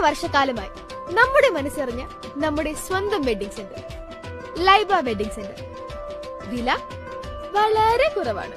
വർഷക്കാലമായി നമ്മുടെ മനസ്സറിഞ്ഞ നമ്മുടെ സ്വന്തം wedding centre Laiba wedding centre. വില വളരെ കുറവാണ്.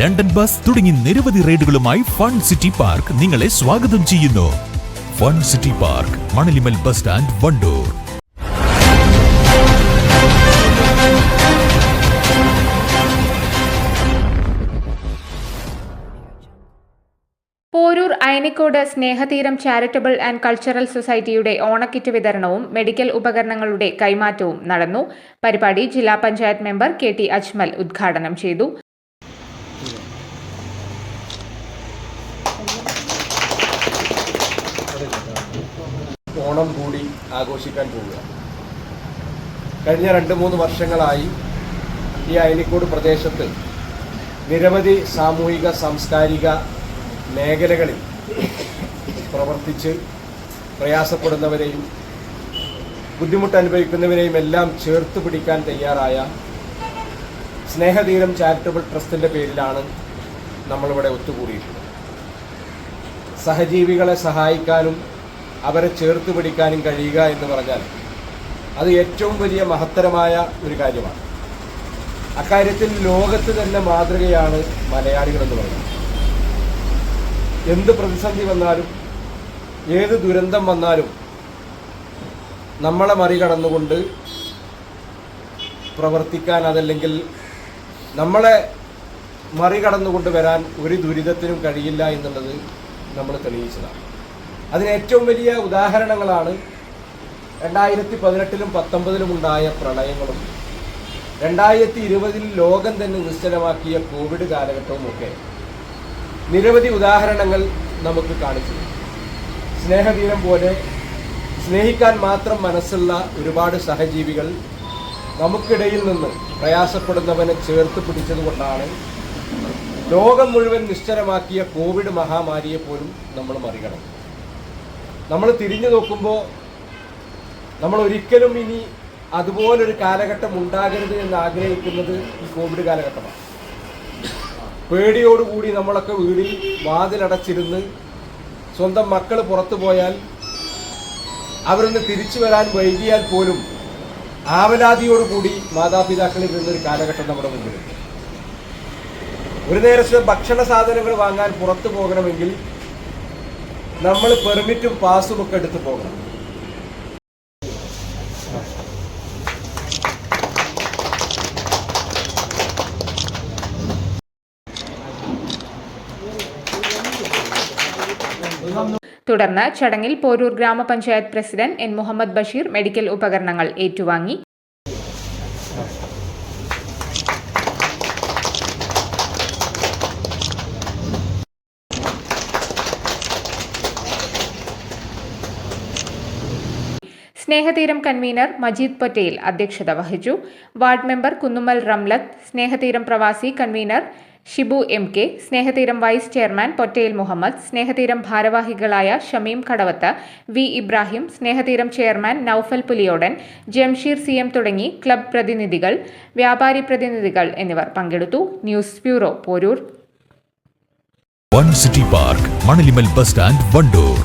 London bus തുടങ്ങി നിരവധി റൈഡുകളുമായി ഫൺ സിറ്റി പാർക്ക് നിങ്ങളെ സ്വാഗതം ചെയ്യുന്നു. Fun city park Manalimal bus stand Wandoor. Poroor Ayanikode Snehatheeram charitable and cultural സൊസൈറ്റിയുടെ ഓണക്കിറ്റ് വിതരണവും മെഡിക്കൽ ഉപകരണങ്ങളുടെ കൈമാറ്റവും നടന്നു. പരിപാടി ജില്ലാ panchayat member K T Ajmal ഉദ്ഘാടനം ചെയ്തു. ഓണം കൂടി ആഘോഷിക്കാൻ പോവുക. കഴിഞ്ഞ രണ്ട് മൂന്ന് വർഷങ്ങളായി ഈ അയനിക്കോട് പ്രദേശത്ത് നിരവധി സാമൂഹിക സാംസ്കാരിക മേഖലകളിൽ പ്രവർത്തിച്ച് പ്രയാസപ്പെടുന്നവരെയും ബുദ്ധിമുട്ട് അനുഭവിക്കുന്നവരെയും എല്ലാം ചേർത്ത് പിടിക്കാൻ തയ്യാറായ സ്നേഹതീരം ചാരിറ്റബിൾ ട്രസ്റ്റിന്റെ പേരിലാണ് നമ്മളിവിടെ ഒത്തുകൂടിയിട്ടുള്ളത്. സഹജീവികളെ സഹായിക്കാനും അവരെ ചേർത്ത് പിടിക്കാനും കഴിയുക എന്ന് പറഞ്ഞാൽ അത് ഏറ്റവും വലിയ മഹത്തരമായ ഒരു കാര്യമാണ്. അക്കാര്യത്തിൽ ലോകത്ത് തന്നെ മാതൃകയാണ് മലയാളികൾ എന്ന് പറയുന്നത്. എന്ത് പ്രതിസന്ധി വന്നാലും ഏത് ദുരന്തം വന്നാലും നമ്മളെ മറികടന്നുകൊണ്ട് പ്രവർത്തിക്കാൻ അതല്ലെങ്കിൽ നമ്മളെ മറികടന്നുകൊണ്ട് വരാൻ ഒരു ദുരിതത്തിനും കഴിയില്ല എന്നുള്ളത് നമ്മൾ തെളിയിച്ചതാണ്. അതിന് ഏറ്റവും വലിയ ഉദാഹരണങ്ങളാണ് രണ്ടായിരത്തി പതിനെട്ടിലും പത്തൊമ്പതിലും ഉണ്ടായ പ്രളയങ്ങളും രണ്ടായിരത്തി ഇരുപതിൽ ലോകം തന്നെ നിശ്ചലമാക്കിയ കോവിഡ് കാലഘട്ടവും ഒക്കെ നിരവധി ഉദാഹരണങ്ങൾ നമുക്ക് കാണിച്ചു. സ്നേഹദീനം പോലെ സ്നേഹിക്കാൻ മാത്രം മനസ്സുള്ള ഒരുപാട് സഹജീവികൾ നമുക്കിടയിൽ നിന്ന് പ്രയാസപ്പെടുന്നവനെ ചേർത്ത് പിടിച്ചതുകൊണ്ടാണ് ലോകം മുഴുവൻ നിശ്ചലമാക്കിയ കോവിഡ് മഹാമാരിയെ പോലും നമ്മൾ മറികടന്നു നമ്മൾ തിരിഞ്ഞു നോക്കുമ്പോൾ നമ്മൾ ഒരിക്കലും ഇനി അതുപോലൊരു കാലഘട്ടം ഉണ്ടാകരുത് എന്ന് ആഗ്രഹിക്കുന്നത് ഈ കോവിഡ് കാലഘട്ടമാണ്. പേടിയോടുകൂടി നമ്മളൊക്കെ വീടിൽ വാതിലടച്ചിരുന്ന് സ്വന്തം മക്കൾ പുറത്തു പോയാൽ അവരൊന്ന് തിരിച്ചു വരാൻ വൈകിയാൽ പോലും ആവലാതിയോടുകൂടി മാതാപിതാക്കളിൽ നിന്നൊരു കാലഘട്ടം നമ്മുടെ മുമ്പിലുണ്ട്. ഒരു നേരത്തെ ഭക്ഷണ സാധനങ്ങൾ വാങ്ങാൻ പുറത്തു പോകണമെങ്കിൽ നമ്മൾ പെർമിറ്റും പാസും ഒക്കെ എടുത്ത് പോകണം. തുടർന്ന് ചടങ്ങിൽ പോരൂർ ഗ്രാമപഞ്ചായത്ത് president N Muhammad Basheer medical ഉപകരണങ്ങൾ ഏറ്റുവാങ്ങി. സ്നേഹതീരം കൺവീനർ മജീദ് പട്ടേൽ അധ്യക്ഷത വഹിച്ചു. വാർഡ് മെമ്പർ കുന്നുമ്മൽ റംലത്ത് സ്നേഹതീരം പ്രവാസി convener Shibu M K Snehatheeram vice chairman Pottel Muhammad Snehatheeram ഭാരവാഹികളായ Shameem Kadavath V Ibrahim Snehatheeram chairman Noufal Puliyodan Jamsheer C M തുടങ്ങി ക്ലബ് പ്രതിനിധികൾ വ്യാപാരി പ്രതിനിധികൾ എന്നിവർ പങ്കെടുത്തു. News bureau Poroor. One city park Manalimal bus stand Wandoor.